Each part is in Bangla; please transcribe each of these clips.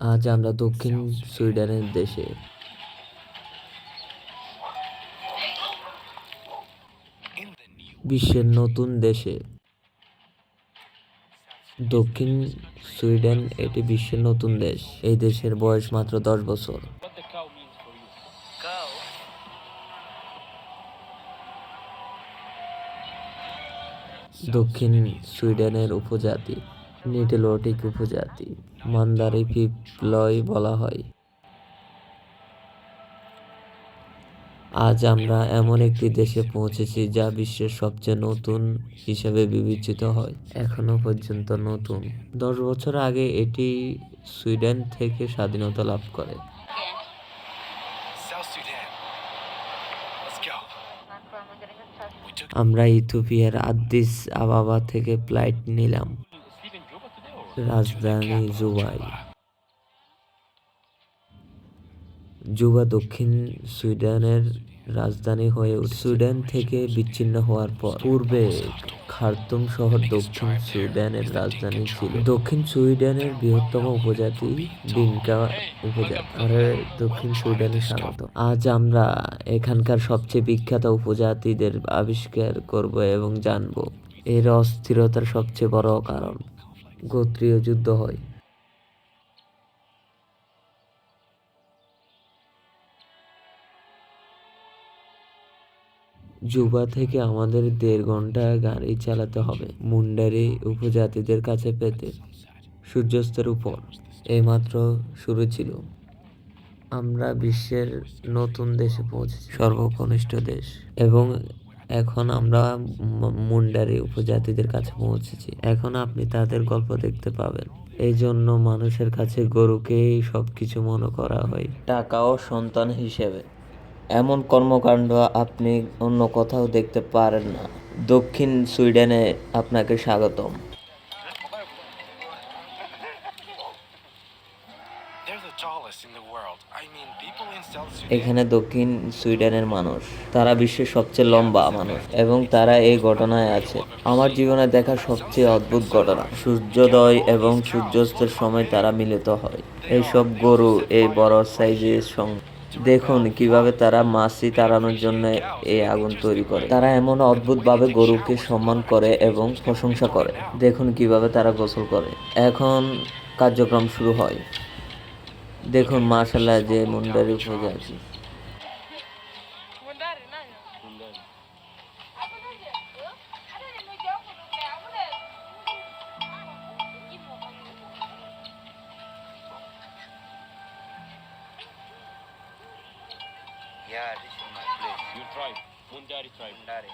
আজ আমরা দক্ষিণ সুইডেনের দেশে। বিশ্বের নতুন দেশে। দক্ষিণ সুইডেন এটি বিশ্বের নতুন দেশ। এই দেশের বয়স মাত্র দশ বছর. দক্ষিণ সুইডেনের উপজাতি। নিটেলোটিক উপজাতি মান্দারি পিপলয় বলা হয়। আজ আমরা এমন একটি দেশে পৌঁছেছি যা বিশ্বের সবচেয়ে নতুন হিসেবে বিবেচিত হয় এখনও পর্যন্ত নতুন। দশ বছর আগে এটি সুইডেন থেকে স্বাধীনতা লাভ করে। আমরা ইথিওপিয়ার আদ্দিস আবাবা থেকে ফ্লাইট নিলাম। রাজধানী জুবাই। জুবা দক্ষিণ সুইডেনের রাজধানী হয়ে সুইডেন থেকে বিচ্ছিন্ন হওয়ার পর পূর্বে খার্তুম শহর দক্ষিণ সুইডেনের রাজধানী ছিল। দক্ষিণ সুইডেনের বৃহত্তম উপজাতি ডিনকা উপজাতি। আরে দক্ষিণ সুইডেনে স্বাগত। আজ আমরা এখানকার সবচেয়ে বিখ্যাত উপজাতিদের আবিষ্কার করব এবং জানব। এর অস্থিরতার সবচেয়ে বড় কারণ। গোত্রীয় যুদ্ধ হয়। জুবা থেকে আমাদের দেড় ঘণ্টা গাড়ি চালাতে হবে মুন্ডারি উপজাতিদের কাছে পেতে। সূর্যাস্তের উপর এইমাত্র শুরু ছিল। আমরা বিশ্বের নতুন দেশে পৌঁছেছি। সর্বকনিষ্ঠ দেশ। এবং এখন আমরা মুন্ডারি উপজাতিদের কাছে পৌঁছেছি। এখন আপনি তাদের গল্প দেখতে পাবেন। এই জন্য মানুষের কাছে গরুকেই সব কিছু মনে করা হয়। টাকা ও সন্তান হিসেবে। এমন কর্মকাণ্ড আপনি অন্য কোথাও দেখতে পারেন না। দক্ষিণ সুইডেনে আপনাকে স্বাগতম। এখানে দক্ষিণ সুইডেনের মানুষ। তারা বিশ্বের সবচেয়ে লম্বা মানুষ এবং তারা এই ঘটনায় আছে। আমার জীবনে দেখা সবচেয়ে অদ্ভুত ঘটনা। সূর্যোদয় এবং সূর্যাস্তের সময় তারা মিলিত হয়। এইসব গরু এই বড় সাইজের সঙ্গে। দেখুন কীভাবে তারা মাছি তাড়ানোর জন্য এই আগুন তৈরি করে। তারা এমন অদ্ভুতভাবে গরুকে সম্মান করে এবং প্রশংসা করে। দেখুন কীভাবে তারা গোসল করে। এখন কার্যক্রম শুরু হয়। দেখুন মার্শাল্লাহ যে Mundari nayo. Mundari. Yeah, this is my place. Your tribe. Mundari tribe. Mundari.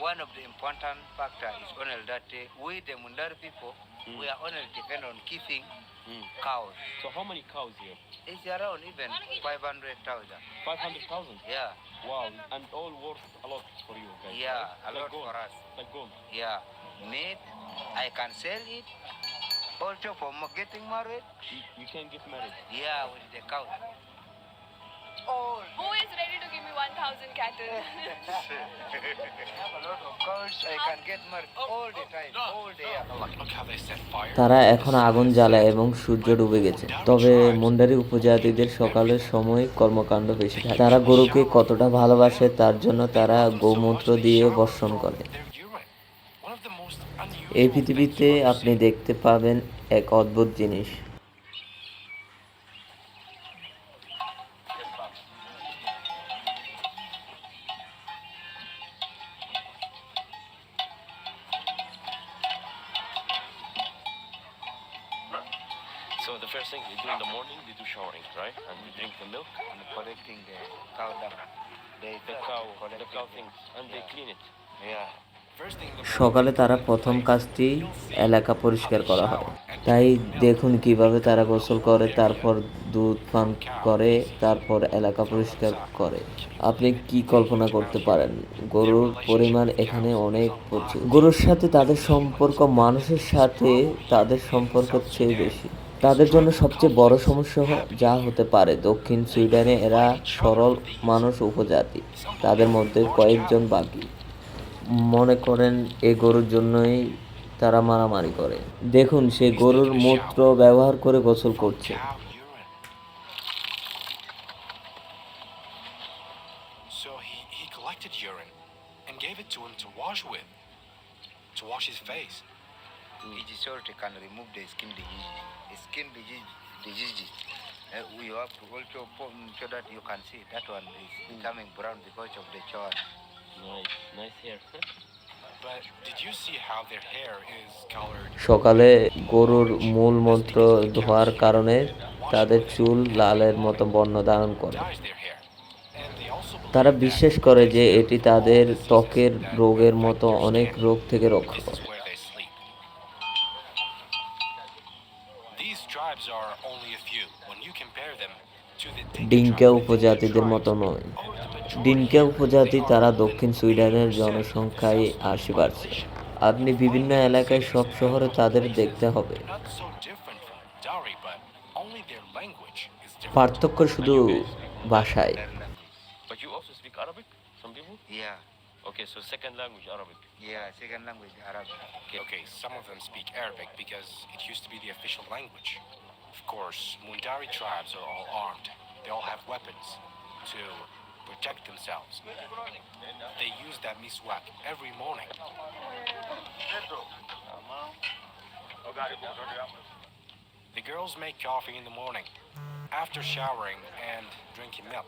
One of the important factor is only that uh, we, the Mundari people, we are only depend on keeping Mm. cows. So how many cows here? It's around even 500,000. 500,000? Yeah, Wow. And all worth a lot for you guys. yeah, right? a like lot gold. for us. Like gold. Yeah, meat, I can sell it. Also for getting married, You, you can get married. yeah, with the cows. Who is ready to give me 1,000 cattle? I have a lot of cows, I can get married all the time, all day. Look, look how they set fire. তারা এখন আগুন জ্বালায় এবং সূর্য ডুবে গেছে তবে মুন্ডারি উপজাতিদের সকালের সময় কর্মকাণ্ড বেশি থাকে তারা গরুকে কতটা ভালোবাসে তার জন্য তারা গোমূত্র দিয়ে বর্ষণ করে এই পৃথিবীতে. আপনি দেখতে পাবেন এক অদ্ভুত জিনিস first thing they do in the morning, they do showering, right? And they drink the milk, And collecting the cow dung. They the cow, the cow things, and they clean it. Yeah. সকালে তারা প্রথম কাজটি এলাকা পরিষ্কার করা হয় তাই দেখুন কীভাবে তারা গোসল করে তারপর দুধ পান করে তারপর এলাকা পরিষ্কার করে আপনি কি কল্পনা করতে পারেন গরুর পরিমাণ এখানে অনেক প্রচুর গরুর সাথে তাদের সম্পর্ক মানুষের সাথে তাদের সম্পর্ক চেয়ে বেশি তাদের জন্য সবচেয়ে বড় সমস্যা যা হতে পারে। দক্ষিণ সুইডেনে এরা সরল মানুষ উপজাতি। তাদের মধ্যে কয়েকজন বাকি। মনে করেন এই গরুর জন্যই তারা মারামারি করে। দেখুন সে গরুর মূত্র ব্যবহার করে গোসল করছে। So he, he collected urine and gave it to him to wash with, to wash his face. Each salt can remove the skin disease. Skin disease, diseases. Uh, we have to also put so that you can see that one is becoming brown because of the char. Nice, nice hair. But did you see how their hair is colored? সকালে গরুর মূল মন্ত্র ধোয়ার কারণে তাদের চুল লালের মতো বর্ণ ধারণ করে তারা বিশ্বাস করে যে এটি তাদের ত্বকের রোগের মতো অনেক রোগ থেকে রক্ষা করে ডিঙ্কা tribe. The Dinka উপজাতিদের tribes মতো নয় are. ডিঙ্কা উপজাতি They are তারা দক্ষিণ সুইডেনের জনসংখ্যায় আশি population. আপনি বিভিন্ন এলাকায় সব শহরে তাদের দেখতে হবে only. পার্থক্য শুধু ভাষায় Okay, so second language Arabic. yeah, second language Arabic. Okay, some of them speak Arabic because it used to be the official language. Of course, Mundari tribes are all armed. They all have weapons to protect themselves. They use that miswak every morning. The girls make coffee in the morning after showering and drinking milk.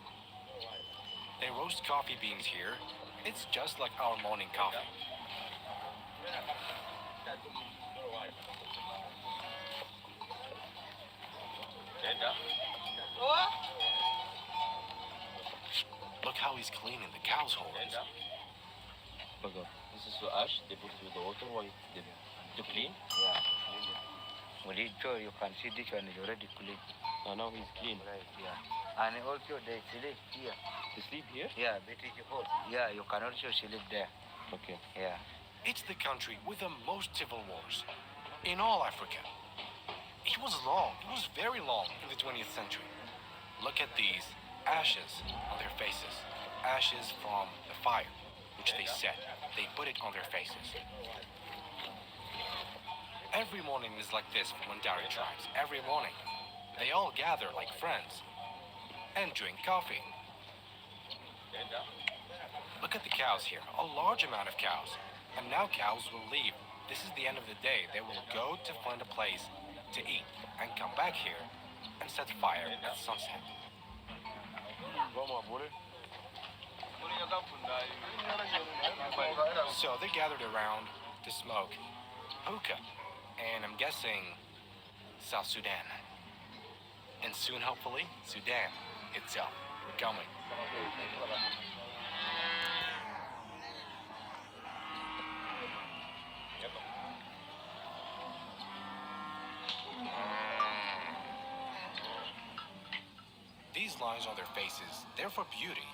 They roast coffee beans here. It's just like our morning coffee. Look how he's cleaning the cow's horns. Baga. This is the ash, they put it with the water, why? They, to clean? Yeah. When you show, you can see this one is already clean. Uh, now he's clean. Right, yeah. And also they sleep here. They sleep here? Yeah, but it's hot. Yeah, you can also sleep there. Okay. Yeah. It's the country with the most civil wars in all Africa. It was long, it was very long in the 20th century. Look at these ashes on their faces. Ashes from the fire, which they set. They put it on their faces. Every morning is like this for Mundari tribes. Every morning. They all gather like friends and drink coffee. Look at the cows here, a large amount of cows. And now cows will leave. This is the end of the day. They will go to find a place to eat and come back here and set fire at sunset. So they gathered around to smoke hookah, and I'm guessing South Sudan. And soon, hopefully, Sudan itself. Coming. Lines on their faces, they're for beauty,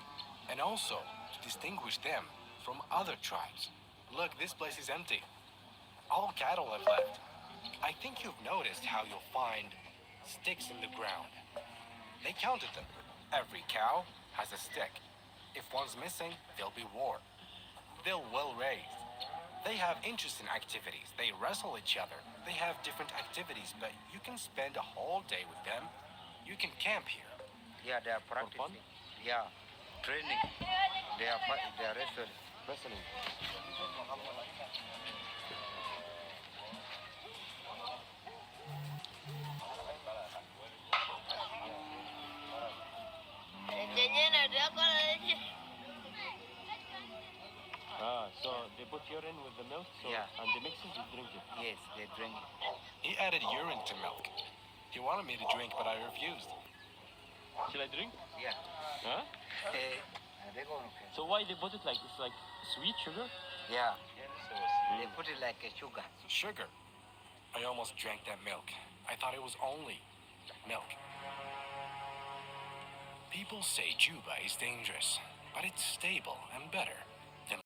and also to distinguish them from other tribes. Look, this place is empty. All cattle have left. I think you've noticed how you'll find sticks in the ground. They counted them. Every cow has a stick. If one's missing, there'll be war. They're well raised. They have interesting activities. They wrestle each other. They have different activities, but you can spend a whole day with them. You can camp here. Yeah, they are practicing. Yeah. Training. They are pa- they are wrestling. Wrestling. Ah, so they put urine with the milk, so Yeah. and they mix it, you drink it. Yes, they drink. He added urine to milk. He wanted me to drink, but I refused. Shall I drink? Yeah. Huh? Eh, they go okay. So why they put it like it's like sweet sugar? Yeah. They put it like a sugar. Sugar. I almost drank that milk. I thought it was only milk. People say Juba is dangerous, but it's stable and better.